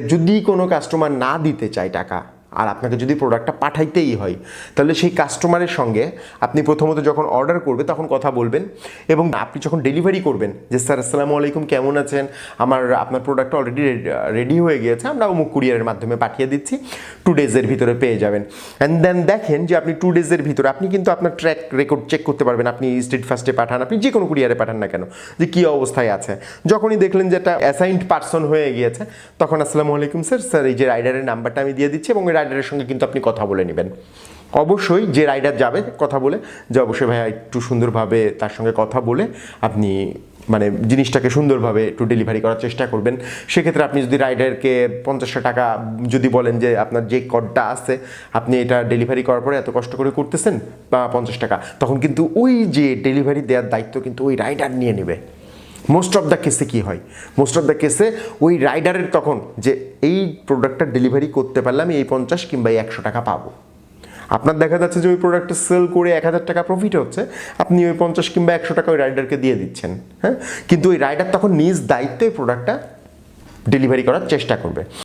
যদি কোনো কাস্টমার না দিতে চায় টাকা আর আপনাকে যদি প্রোডাক্টটা পাঠাইতেই হয়, তাহলে সেই কাস্টমারের সঙ্গে আপনি প্রথমত যখন অর্ডার করবে, তখন কথা বলবেন এবং আপনি যখন ডেলিভারি করবেন যে, স্যার, আসসালামু আলাইকুম, কেমন আছেন? আমার, আপনার প্রোডাক্টটা অলরেডি রেডি হয়ে গিয়েছে, আমরা অমুক কুরিয়ারের মাধ্যমে পাঠিয়ে দিচ্ছি টু ডেজের ভিতরে পেয়ে যাবেন। অ্যান্ড দেন দেখেন যে, আপনি টু ডেজের ভিতরে, আপনি কিন্তু আপনার ট্র্যাক রেকর্ড চেক করতে পারবেন, আপনি স্ট্রিট ফার্স্টে পাঠান, আপনি যে কোনো কুরিয়ারে পাঠান না কেন, যে কী অবস্থায় আছে। যখনই দেখলেন যে একটা অ্যাসাইন্ড পার্সন হয়ে গিয়েছে, তখন, আসসালামু আলাইকুম, স্যার স্যার, এই যে রাইডারের নাম্বারটা আমি দিয়ে দিচ্ছি এবং রাইডারের সঙ্গে কিন্তু আপনি কথা বলে নেবেন। অবশ্যই যে রাইডার যাবে, কথা বলে, যে অবশ্যই ভাইয়া একটু সুন্দরভাবে তার সঙ্গে কথা বলে আপনি মানে জিনিসটাকে সুন্দরভাবে একটু ডেলিভারি করার চেষ্টা করবেন। সেক্ষেত্রে আপনি যদি রাইডারকে পঞ্চাশটা টাকা যদি বলেন যে আপনার যে কডটা আছে, আপনি এটা ডেলিভারি করার পরে এত কষ্ট করে করতেছেন? বা পঞ্চাশ টাকা। তখন কিন্তু ওই যে ডেলিভারি দেওয়ার দায়িত্ব কিন্তু ওই রাইডার নিয়ে নেবে। মোস্ট অফ দ্য কেসে কী হয়? মোস্ট অফ দ্য কেসে ওই রাইডারের তখন যে এই প্রোডাক্টটা ডেলিভারি করতে পারলে আমি এই পঞ্চাশ কিংবা এই একশো টাকা পাবো। আপনার দেখা যাচ্ছে যে ওই প্রোডাক্টটা সেল করে এক হাজার টাকা প্রফিট হচ্ছে, আপনি ওই পঞ্চাশ কিংবা একশো টাকা ওই রাইডারকে দিয়ে দিচ্ছেন হ্যাঁ? কিন্তু ওই রাইডার তখন নিজ দায়িত্বে প্রোডাক্টটা ডেলিভারি করার চেষ্টা করবে।